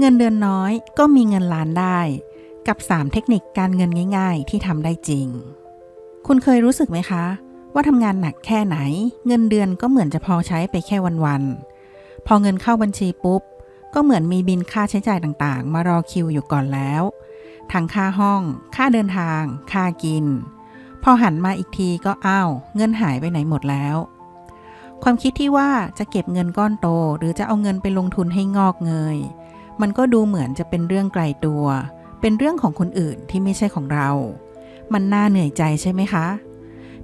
เงินเดือนน้อยก็มีเงินล้านได้ กับ 3 เทคนิคการเงินง่าย ๆ ที่ทำได้จริง คุณเคยรู้สึกไหมคะ ว่าทำงานหนักแค่ไหน เงินเดือนก็เหมือนจะพอใช้ไปแค่วันๆพอเงินเข้าบัญชีปุ๊บ ก็เหมือนมีบินค่าใช้จ่ายต่างๆ มารอคิวอยู่ก่อนแล้วทั้งค่าห้อง ค่าเดินทาง ค่ากิน พอหันมาอีกทีก็อ้าวเงินหายไปไหนหมดแล้ว ความคิดที่ว่าจะเก็บเงินก้อนโต หรือจะเอาเงินไปลงทุนให้งอกเงย มันก็ดูเหมือนจะเป็นเรื่องไกลตัว เป็นเรื่องของคนอื่นที่ไม่ใช่ของเรา มันน่าเหนื่อยใจใช่ไหมคะ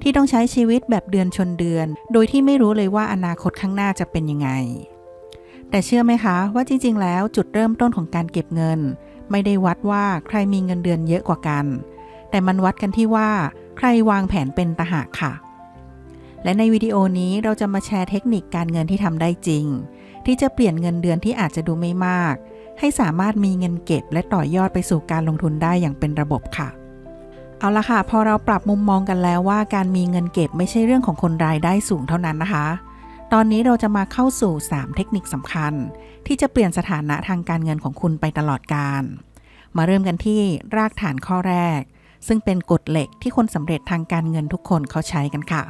ที่ต้องใช้ชีวิตแบบเดือนชนเดือน โดยที่ไม่รู้เลยว่าอนาคตข้างหน้าจะเป็นยังไง แต่เชื่อไหมคะ ว่าจริง ๆ แล้วจุดเริ่มต้นของการเก็บเงิน ไม่ได้วัดว่าใครมีเงินเดือนเยอะกว่ากัน แต่มันวัดกันที่ว่า ใครวางแผนเป็นตะหากค่ะและในวิดีโอนี้เราจะมาแชร์เทคนิคการเงินที่ทำได้จริง ที่จะเปลี่ยนเงินเดือนที่อาจจะดูไม่มาก ให้สามารถมีเงินเก็บ และต่อยอดไปสู่การลงทุนได้อย่างเป็นระบบค่ะ เอาละค่ะ พอเราปรับมุมมองกันแล้วว่าการมีเงินเก็บไม่ใช่เรื่องของคนรายได้สูงเท่านั้นนะคะ ตอนนี้เราจะมาเข้าสู่ 3 เทคนิคสำคัญ ที่จะเปลี่ยนสถานะทางการเงินของคุณไปตลอดการ มาเริ่มกันที่รากฐานข้อแรก ซึ่งเป็นกฎเหล็กที่คนสำเร็จทางการเงินทุกคนเขาใช้กันค่ะ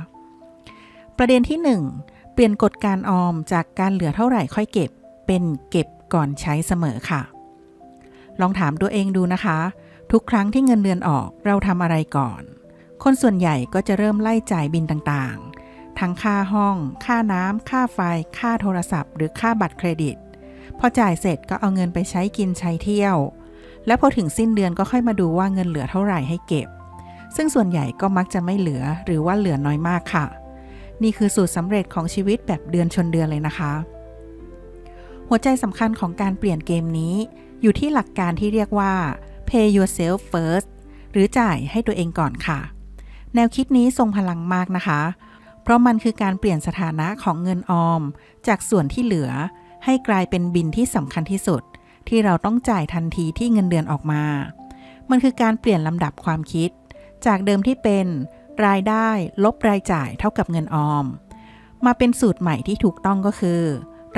ประเด็นที่ 1 เปลี่ยนกฎการออมจากการเหลือเท่าไหร่ค่อยเก็บ เป็นเก็บ ก่อนใช้เสมอค่ะ ลองถามตัวเองดูนะคะ ทุกครั้งที่เงินเดือนออกเราทำอะไรก่อน คนส่วนใหญ่ก็จะเริ่มไล่จ่ายบินต่างๆ ทั้งค่าห้อง ค่าน้ำค่าไฟ ค่าโทรศัพท์ หรือค่าบัตรเครดิต พอจ่ายเสร็จก็เอาเงินไปใช้กินใช้เที่ยว แล้วพอถึงสิ้นเดือนก็ค่อยมาดูว่าเงินเหลือเท่าไหร่ให้เก็บ ซึ่งส่วนใหญ่ก็มักจะไม่เหลือหรือว่าเหลือน้อยมากค่ะ นี่คือสูตรสำเร็จของชีวิตแบบเดือนชนเดือนเลยนะคะ หัวใจสำคัญของการเปลี่ยนเกมนี้ อยู่ที่หลักการที่เรียกว่า pay yourself first หรือจ่ายให้ตัวเองก่อนค่ะ แนวคิดนี้ทรงพลังมากนะคะ เพราะมันคือการเปลี่ยนสถานะของเงินออม จากส่วนที่เหลือ ให้กลายเป็นบินที่สำคัญที่สุด ที่เราต้องจ่ายทันทีที่เงินเดือนออกมา มันคือการเปลี่ยนลำดับความคิด จากเดิมที่เป็นรายได้ลบรายจ่ายเท่ากับเงินออม มาเป็นสูตรใหม่ที่ถูกต้องก็คือ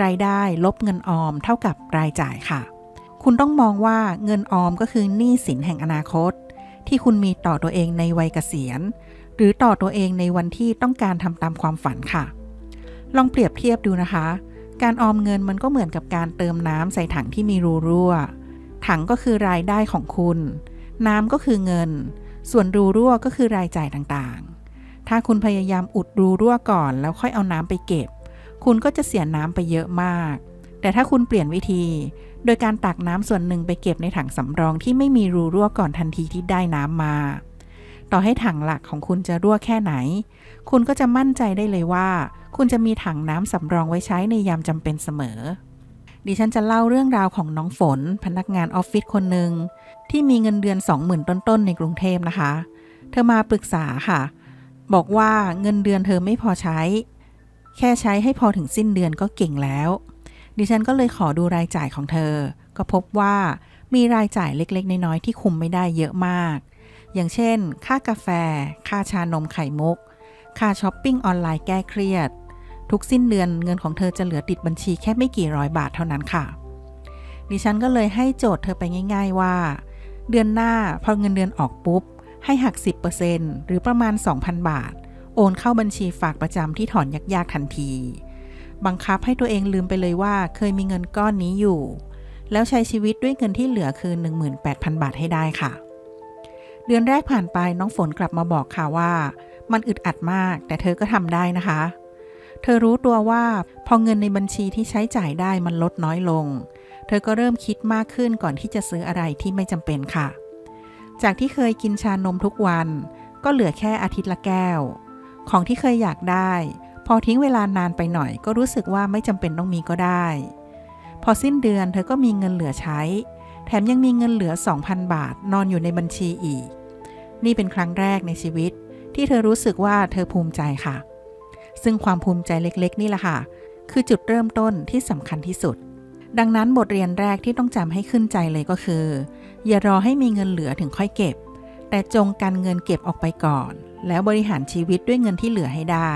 รายได้ลบเงินออมเท่ากับรายจ่ายค่ะ คุณต้องมองว่าเงินออมก็คือหนี้สินแห่งอนาคต ที่คุณมีต่อตัวเองในวัยเกษียณ หรือต่อตัวเองในวันที่ต้องการทำตามความฝันค่ะ ลองเปรียบเทียบดูนะคะ การออมเงินมันก็เหมือนกับการเติมน้ำใส่ถังที่มีรูรั่ว ถังก็คือรายได้ของคุณ น้ำก็คือเงิน ส่วนรูรั่วก็คือรายจ่ายต่างๆ ถ้าคุณพยายามอุดรูรั่วก่อน แล้วค่อยเอาน้ำไปเก็บ คุณก็จะเสียน้ำไปเยอะมาก แต่ถ้าคุณเปลี่ยนวิธี โดยการตักน้ำส่วนหนึ่งไปเก็บในถังสำรองที่ไม่มีรูรั่วก่อนทันทีที่ได้น้ำมา ต่อให้ถังหลักของคุณจะรั่วแค่ไหน คุณก็จะมั่นใจได้เลยว่า คุณจะมีถังน้ำสำรองไว้ใช้ในยามจำเป็นเสมอ ดิฉันจะเล่าเรื่องราวของน้องฝน พนักงานออฟฟิศคนหนึ่งที่มีเงินเดือน 20,000 ต้นๆในกรุงเทพนะคะ เธอมาปรึกษาค่ะ บอกว่าเงินเดือนเธอไม่พอใช้ แค่ใช้ให้พอถึงสิ้นเดือนก็เก่งแล้ว ดิฉันก็เลยขอดูรายจ่ายของเธอ ก็พบว่ามีรายจ่ายเล็กๆ น้อยๆ ที่คุมไม่ได้เยอะมาก อย่างเช่น ค่ากาแฟ ค่าชานมไข่มุก ค่าช้อปปิ้งออนไลน์แก้เครียด ทุกสิ้นเดือนเงินของเธอจะเหลือติดบัญชีแค่ไม่กี่ร้อยบาทเท่านั้นค่ะ ดิฉันก็เลยให้โจทย์เธอไปง่าย ๆว่า เดือนหน้าพอเงินเดือนออกปุ๊บ ให้หัก 10%หรือประมาณ 2,000 บาท โอนเข้าบัญชีฝากประจำที่ถอนยากๆทันที บังคับให้ตัวเองลืมไปเลยว่าเคยมีเงินก้อนนี้อยู่ แล้วใช้ชีวิตด้วยเงินที่เหลือคือ 18,000 บาทให้ได้ค่ะ เดือนแรกผ่านไปน้องฝนกลับมาบอกค่ะว่า มันอึดอัดมากแต่เธอก็ทำได้นะคะ เธอรู้ตัวว่าพอเงินในบัญชีที่ใช้จ่ายได้มันลดน้อยลง เธอก็เริ่มคิดมากขึ้นก่อนที่จะซื้ออะไรที่ไม่จำเป็นค่ะ จากที่เคยกินชานมทุกวัน ก็เหลือแค่อาทิตย์ละแก้ว ของที่เคยอยากได้ พอทิ้งเวลานานไปหน่อย ก็รู้สึกว่าไม่จำเป็นต้องมีก็ได้ พอสิ้นเดือนเธอก็มีเงินเหลือใช้ แถมยังมีเงินเหลือ 2,000 บาทนอนอยู่ในบัญชีอีก นี่เป็นครั้งแรกในชีวิต ที่เธอรู้สึกว่าเธอภูมิใจค่ะ ซึ่งความภูมิใจเล็กๆ นี่แหละค่ะ คือจุดเริ่มต้นที่สำคัญที่สุดดังนั้นบทเรียนแรกที่ต้องจำให้ขึ้นใจเลยก็คือ อย่ารอให้มีเงินเหลือถึงค่อยเก็บ แต่จงกันเงินเก็บออกไปก่อน แล้วบริหารชีวิตด้วยเงินที่เหลือให้ได้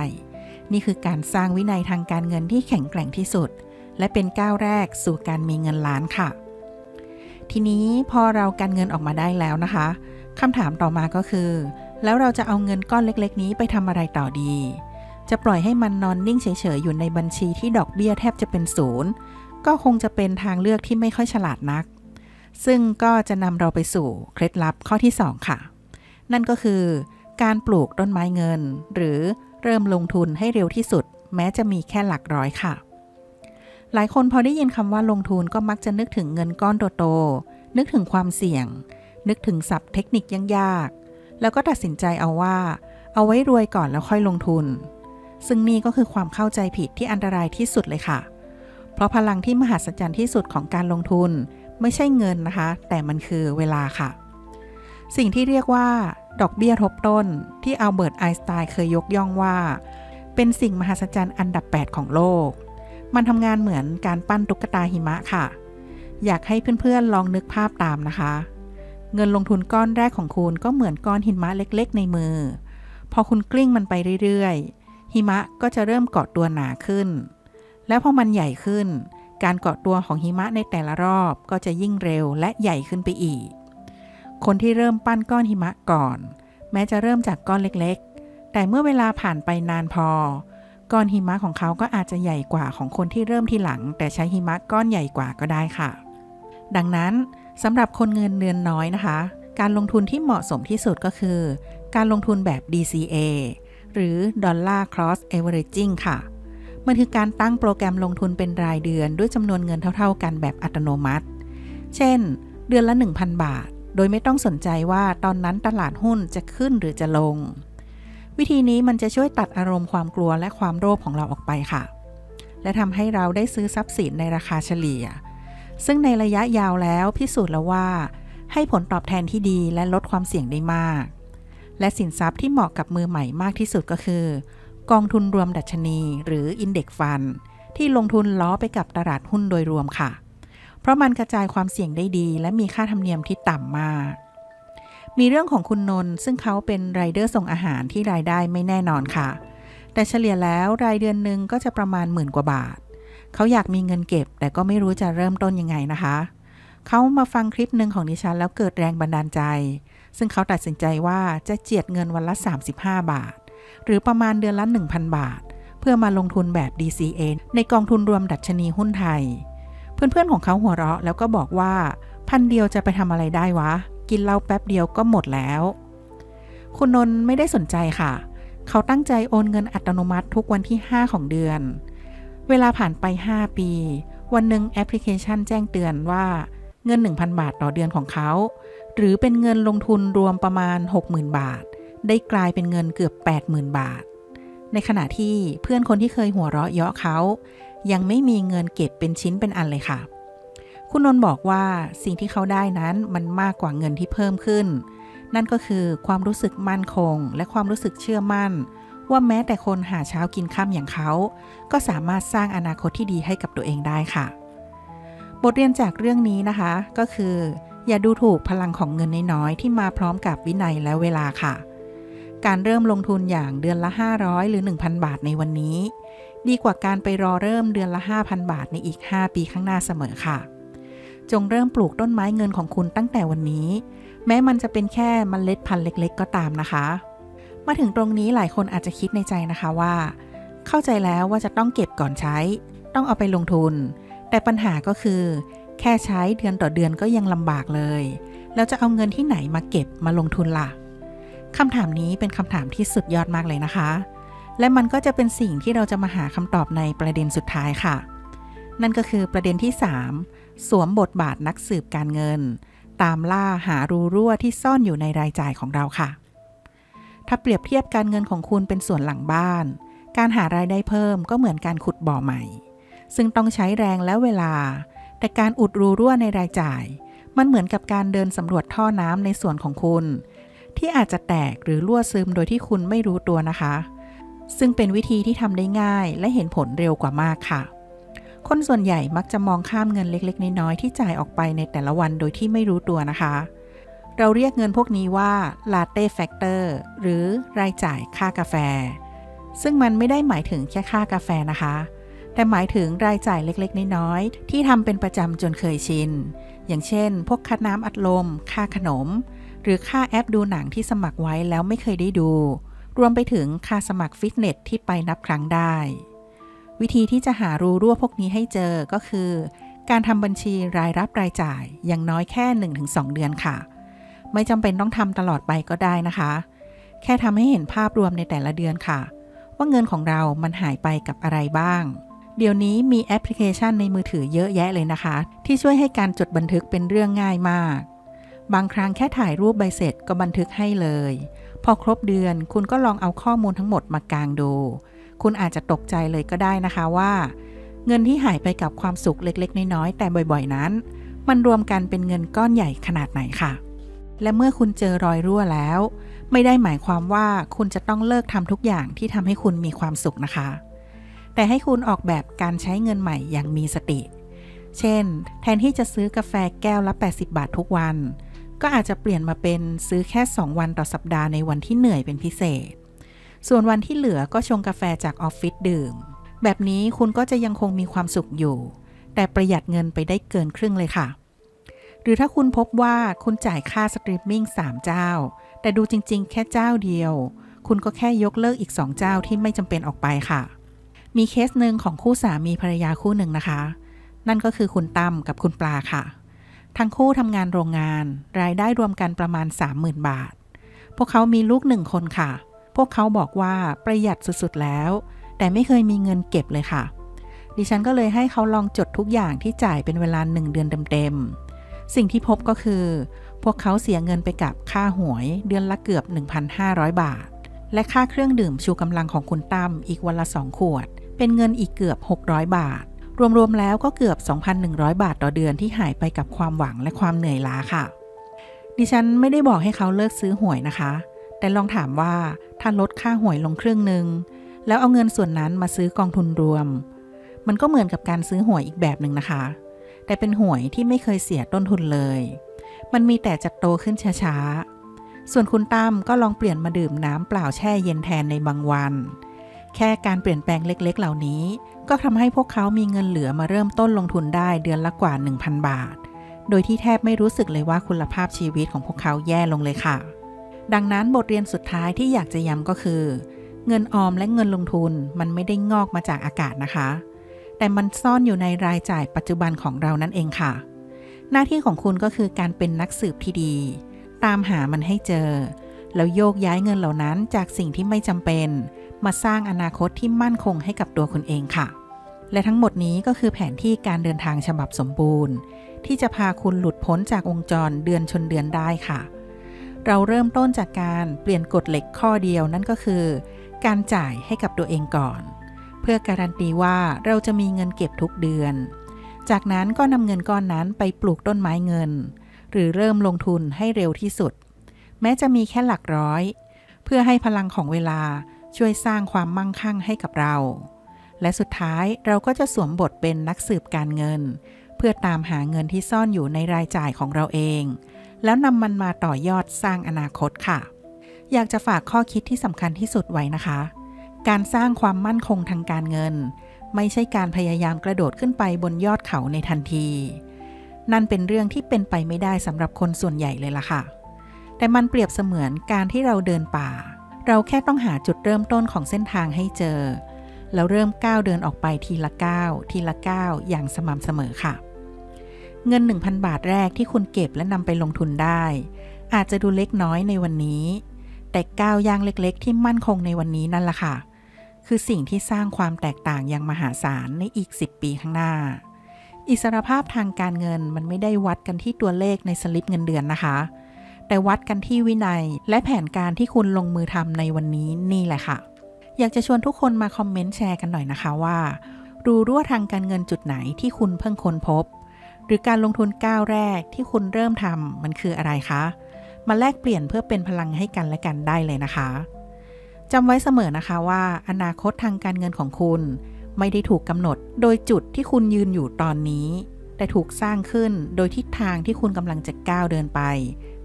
นี่คือการสร้างวินัยทางการเงินที่แข็งแกร่งที่สุด และเป็นก้าวแรกสู่การมีเงินล้านค่ะ ทีนี้พอเราการเงินออกมาได้แล้วนะคะคำถามต่อมาก็คือ แล้วเราจะเอาเงินก้อนเล็กๆ นี้ไปทำอะไรต่อดี จะปล่อยให้มันนอนนิ่งเฉยๆอยู่ในบัญชีที่ดอกเบี้ยแทบจะเป็นศูนย์ก็คงจะเป็นทางเลือกที่ไม่ค่อยฉลาดนัก ซึ่งก็จะนำเราไปสู่เคล็ดลับข้อที่ 2 ค่ะ นั่นก็คือ การปลูกต้นไม้เงิน หรือเริ่มลงทุนให้เร็วที่สุด แม้จะมีแค่หลักร้อยค่ะ หลายคนพอได้ยินคำว่าลงทุนก็มักจะนึกถึงเงินก้อนโตๆนึกถึงความเสี่ยง นึกถึงศัพท์เทคนิคยากๆแล้วก็ตัดสินใจเอาว่า เอาไว้รวยก่อนแล้วค่อยลงทุน ซึ่งนี่ก็คือความเข้าใจผิดที่อันตรายที่สุดเลยค่ะ เพราะพลังที่มหัศจรรย์ที่สุดของการลงทุน ไม่ใช่เงินนะคะ แต่มันคือเวลาค่ะสิ่งที่เรียกว่า ดอกเบี้ยทบต้นที่อัลเบิร์ตไอน์สไตน์เคยยกย่องว่า เป็นสิ่งมหัศจรรย์อันดับ 8 ของโลก มันทำงานเหมือนการปั้นตุ๊กตาหิมะค่ะ อยากให้เพื่อนๆลองนึกภาพตามนะคะ เงินลงทุนก้อนแรกของคุณก็เหมือนก้อนหิมะเล็กๆ ในมือ พอคุณกลิ้งมันไปเรื่อยๆ หิมะก็จะเริ่มเกาะตัวหนาขึ้น แล้วพอมันใหญ่ขึ้น การเกาะตัวของหิมะในแต่ละรอบก็จะยิ่งเร็วและใหญ่ขึ้นไปอีก คนที่เริ่มปั้นก้อนหิมะก่อน แม้จะเริ่มจากก้อนเล็กๆ แต่เมื่อเวลาผ่านไปนานพอ ก้อนหิมะของเขาก็อาจจะใหญ่กว่าของคนที่เริ่มทีหลัง แต่ใช้หิมะก้อนใหญ่กว่าก็ได้ค่ะ ดังนั้นสำหรับคนเงินเดือนน้อยนะคะ การลงทุนที่เหมาะสมที่สุดก็คือ การลงทุนแบบ DCA หรือ Dollar Cross Averaging ค่ะ มันคือการตั้งโปรแกรมลงทุนเป็นรายเดือนด้วยจำนวนเงินเท่า ๆ กันแบบอัตโนมัติ เช่น เดือนละ 1,000 บาท โดยไม่ต้องสนใจว่าตอนนั้นตลาดหุ้นจะขึ้นหรือจะลง วิธีนี้มันจะช่วยตัดอารมณ์ความกลัวและความโลภของเราออกไปค่ะ และทำให้เราได้ซื้อทรัพย์สินในราคาเฉลี่ย ซึ่งในระยะยาวแล้วพิสูจน์แล้วว่า ให้ผลตอบแทนที่ดีและลดความเสี่ยงได้มาก และสินทรัพย์ที่เหมาะกับมือใหม่มากที่สุดก็คือ กองทุนรวมดัชนี หรือ Index Fund ที่ลงทุนล้อไปกับตลาดหุ้นโดยรวมค่ะ เพราะมันกระจายความเสี่ยงได้ดี และมีค่าธรรมเนียมที่ต่ำมาก มีเรื่องของคุณนนท์ซึ่งเขาเป็นไรเดอร์ส่งอาหารที่รายได้ไม่แน่นอนค่ะ แต่เฉลี่ยแล้วรายเดือนหนึ่งก็จะประมาณหมื่นกว่าบาท เขาอยากมีเงินเก็บ แต่ก็ไม่รู้จะเริ่มต้นยังไงนะคะ เขามาฟังคลิปหนึ่งของดิฉันแล้วเกิดแรงบันดาลใจ ซึ่งเขาตัดสินใจว่าจะเจียดเงินวันละ 35 บาท หรือประมาณเดือนละ 1,000 บาท เพื่อมาลงทุนแบบ DCA ในกองทุนรวมดัชนีหุ้นไทย เพื่อนๆของเขาหัวเราะแล้วก็บอกว่า พันเดียวจะไปทำอะไรได้วะ กินเหล้าแป๊บเดียวก็หมดแล้ว คุณนนท์ไม่ได้สนใจค่ะ เขาตั้งใจโอนเงินอัตโนมัติทุกวันที่ 5 ของเดือน เวลาผ่านไป 5 ปี วันหนึ่งแอปพลิเคชันแจ้งเตือนว่าเงิน 1,000 บาทต่อเดือนของเขา หรือเป็นเงินลงทุนรวมประมาณ 60,000 บาท ได้กลายเป็นเงินเกือบ 80,000 บาท ในขณะที่เพื่อนคนที่เคยหัวเราะเยาะเขา ยังไม่มีเงินเก็บเป็นชิ้นเป็นอันเลยค่ะ คุณนนท์บอกว่าสิ่งที่เขาได้นั้นมันมากกว่าเงินที่เพิ่มขึ้น นั่นก็คือความรู้สึกมั่นคง และความรู้สึกเชื่อมั่น ว่าแม้แต่คนหาเช้ากินข้ามอย่างเขา ก็สามารถสร้างอนาคตที่ดีให้กับตัวเองได้ค่ะ บทเรียนจากเรื่องนี้นะคะก็คือ อย่าดูถูกพลังของเงินน้อยๆที่มาพร้อมกับวินัยและเวลาค่ะการเริ่มลงทุนอย่างเดือนละ 500 หรือ 1,000 บาทในวันนี้ ดีกว่าการไปรอเริ่มเดือนละ 5,000 บาทในอีก 5 ปีข้างหน้าเสมอค่ะ จงเริ่มปลูกต้นไม้เงินของคุณตั้งแต่วันนี้ แม้มันจะเป็นแค่มเมล็ดพันธุ์เล็ก ๆ ก็ตามนะคะ มาถึงตรงนี้หลายคนอาจจะคิดในใจนะคะว่า เข้าใจแล้วว่าจะต้องเก็บก่อนใช้ ต้องเอาไปลงทุน แต่ปัญหาก็คือ แค่ใช้เดือนต่อเดือนก็ยังลำบากเลย แล้วจะเอาเงินที่ไหนมาเก็บมาลงทุนล่ะคำถามนี้เป็นคำถามที่สุดยอดมากเลยนะคะ และมันก็จะเป็นสิ่งที่เราจะมาหาคำตอบในประเด็นสุดท้ายค่ะ นั่นก็คือประเด็นที่ 3 สวมบทบาทนักสืบการเงิน ตามล่าหารูรั่วที่ซ่อนอยู่ในรายจ่ายของเราค่ะ ถ้าเปรียบเทียบการเงินของคุณเป็นส่วนหลังบ้าน การหารายได้เพิ่มก็เหมือนการขุดบ่อใหม่ ซึ่งต้องใช้แรงและเวลา แต่การอุดรูรั่วในรายจ่าย มันเหมือนกับการเดินสำรวจท่อน้ำในส่วนของคุณ ที่อาจจะแตกหรือรั่วซึมโดยที่คุณไม่รู้ตัวนะคะ ซึ่งเป็นวิธีที่ทำได้ง่ายและเห็นผลเร็วกว่ามากค่ะ คนส่วนใหญ่มักจะมองข้ามเงินเล็กๆ น้อยๆที่จ่ายออกไปในแต่ละวันโดยที่ไม่รู้ตัวนะคะ เราเรียกเงินพวกนี้ว่า latte factor หรือรายจ่ายค่ากาแฟ ซึ่งมันไม่ได้หมายถึงแค่ค่ากาแฟนะคะ แต่หมายถึงรายจ่ายเล็กๆ น้อยๆที่ทำเป็นประจำจนเคยชิน อย่างเช่น พวกค่าน้ำอัดลม ค่าขนม หรือค่าแอปดูหนังที่สมัครไว้แล้วไม่เคยได้ดู รวมไปถึงค่าสมัครฟิตเนสที่ไปนับครั้งได้ วิธีที่จะหารูรั่วพวกนี้ให้เจอก็คือ การทำบัญชีรายรับรายจ่ายอย่างน้อยแค่ 1-2 เดือนค่ะ ไม่จำเป็นต้องทำตลอดไปก็ได้นะคะ แค่ทำให้เห็นภาพรวมในแต่ละเดือนค่ะ ว่าเงินของเรามันหายไปกับอะไรบ้างเดี๋ยวนี้มีแอปพลิเคชันในมือถือเยอะแยะเลยนะคะ ที่ช่วยให้การจดบันทึกเป็นเรื่องง่ายมาก บางครั้งแค่ถ่ายรูปใบเสร็จก็บันทึกให้เลย พอครบเดือนคุณก็ลองเอาข้อมูลทั้งหมดมากางดู คุณอาจจะตกใจเลยก็ได้นะคะว่า เงินที่หายไปกับความสุขเล็กๆ น้อยๆแต่บ่อยๆนั้น มันรวมกันเป็นเงินก้อนใหญ่ขนาดไหนค่ะ และเมื่อคุณเจอรอยรั่วแล้ว ไม่ได้หมายความว่าคุณจะต้องเลิกทำทุกอย่างที่ทำให้คุณมีความสุขนะคะ แต่ให้คุณออกแบบการใช้เงินใหม่อย่างมีสติ เช่น แทนที่จะซื้อกาแฟแก้วละ 80 บาททุกวัน ก็อาจจะเปลี่ยนมาเป็นซื้อแค่ 2 วันต่อสัปดาห์ในวันที่เหนื่อยเป็นพิเศษ ส่วนวันที่เหลือก็ชงกาแฟจากออฟฟิศดื่ม แบบนี้คุณก็จะยังคงมีความสุขอยู่ แต่ประหยัดเงินไปได้เกินครึ่งเลยค่ะ หรือถ้าคุณพบว่าคุณจ่ายค่าสตรีมมิ่ง3เจ้า แต่ดูจริงๆ แค่เจ้าเดียว คุณก็แค่ยกเลิกอีก 2 เจ้าที่ไม่จำเป็นออกไปค่ะ มีเคสหนึ่งของคู่สามีภรรยาคู่หนึ่งนะคะ นั่นก็คือคุณตั้มกับคุณปลาค่ะ ทั้งคู่ทำงานโรงงาน รายได้รวมกันประมาณ 30,000 บาท พวกเขามีลูกหนึ่งคนค่ะ พวกเขาบอกว่าประหยัดสุดๆแล้ว แต่ไม่เคยมีเงินเก็บเลยค่ะ ดิฉันก็เลยให้เขาลองจดทุกอย่างที่จ่ายเป็นเวลาหนึ่งเดือนเต็มๆ สิ่งที่พบก็คือ พวกเขาเสียเงินไปกับค่าหวยเดือนละเกือบ 1,500 บาท และค่าเครื่องดื่มชูกำลังของคุณตั้มอีกวันละ2ขวด เป็นเงินอีกเกือบ 600 บาท รวมๆแล้วก็เกือบ 2,100 บาทต่อเดือนที่หายไปกับความหวังและความเหนื่อยล้าค่ะ ดิฉันไม่ได้บอกให้เขาเลิกซื้อหวยนะคะ แต่ลองถามว่าถ้าลดค่าหวยลงครึ่งหนึ่งแล้วเอาเงินส่วนนั้นมาซื้อกองทุนรวม มันก็เหมือนกับการซื้อหวยอีกแบบหนึ่งนะคะ แต่เป็นหวยที่ไม่เคยเสียต้นทุนเลย มันมีแต่จะโตขึ้นช้าๆส่วนคุณตั้มก็ลองเปลี่ยนมาดื่มน้ำเปล่าแช่เย็นแทนในบางวัน แค่การเปลี่ยนแปลงเล็กๆ เหล่านี้ ก็ทำให้พวกเขามีเงินเหลือมาเริ่มต้นลงทุนได้เดือนละกว่า 1,000 บาท โดยที่แทบไม่รู้สึกเลยว่าคุณภาพชีวิตของพวกเขาแย่ลงเลยค่ะ ดังนั้นบทเรียนสุดท้ายที่อยากจะย้ำก็คือ เงินออมและเงินลงทุนมันไม่ได้งอกมาจากอากาศนะคะ แต่มันซ่อนอยู่ในรายจ่ายปัจจุบันของเรานั่นเองค่ะ หน้าที่ของคุณก็คือการเป็นนักสืบที่ดี ตามหามันให้เจอ แล้วโยกย้ายเงินเหล่านั้นจากสิ่งที่ไม่จำเป็น มาสร้างอนาคตที่มั่นคงให้กับตัวคุณเองค่ะ และทั้งหมดนี้ก็คือแผนที่การเดินทางฉบับสมบูรณ์ ที่จะพาคุณหลุดพ้นจากวงจรเดือนชนเดือนได้ค่ะ เราเริ่มต้นจากการเปลี่ยนกฎเหล็กข้อเดียวนั่นก็คือ การจ่ายให้กับตัวเองก่อน เพื่อการันตีว่าเราจะมีเงินเก็บทุกเดือน จากนั้นก็นำเงินก้อนนั้นไปปลูกต้นไม้เงิน หรือเริ่มลงทุนให้เร็วที่สุด แม้จะมีแค่หลักร้อย เพื่อให้พลังของเวลา ช่วยสร้างความมั่งคั่งให้กับเรา และสุดท้ายเราก็จะสวมบทเป็นนักสืบการเงิน เพื่อตามหาเงินที่ซ่อนอยู่ในรายจ่ายของเราเอง แล้วนำมันมาต่อยอดสร้างอนาคตค่ะ อยากจะฝากข้อคิดที่สำคัญที่สุดไว้นะคะ การสร้างความมั่นคงทางการเงิน ไม่ใช่การพยายามกระโดดขึ้นไปบนยอดเขาในทันที นั่นเป็นเรื่องที่เป็นไปไม่ได้สำหรับคนส่วนใหญ่เลยล่ะค่ะ แต่มันเปรียบเสมือนการที่เราเดินป่า เราแค่ต้องหาจุดเริ่มต้นของเส้นทางให้เจอ แล้วเริ่มก้าวเดินออกไปทีละก้าวทีละก้าวอย่างสม่ำเสมอค่ะ เงิน 1,000 บาทแรกที่คุณเก็บและนำไปลงทุนได้ อาจจะดูเล็กน้อยในวันนี้ แต่ก้าวย่างเล็กๆ ที่มั่นคงในวันนี้นั่นล่ะค่ะ คือสิ่งที่สร้างความแตกต่างอย่างมหาศาลในอีก 10 ปีข้างหน้า อิสรภาพทางการเงินมันไม่ได้วัดกันที่ตัวเลขในสลิปเงินเดือนนะคะ แต่วัดกันที่วินัย และแผนการที่คุณลงมือทำในวันนี้นี่แหละค่ะ อยากจะชวนทุกคนมาคอมเมนต์แชร์กันหน่อยนะคะว่า รูรั่วทางการเงินจุดไหนที่คุณเพิ่งค้นพบ หรือการลงทุนก้าวแรกที่คุณเริ่มทำมันคืออะไรคะ มาแลกเปลี่ยนเพื่อเป็นพลังให้กันและกันได้เลยนะคะจำไว้เสมอนะคะว่า อนาคตทางการเงินของคุณ ไม่ได้ถูกกำหนด โดยจุดที่คุณยืนอยู่ตอนนี้ แต่ถูกสร้างขึ้นโดยทิศทางที่คุณกำลังจะก้าวเดินไป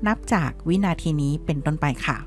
นับจากวินาทีนี้เป็นต้นไปค่ะ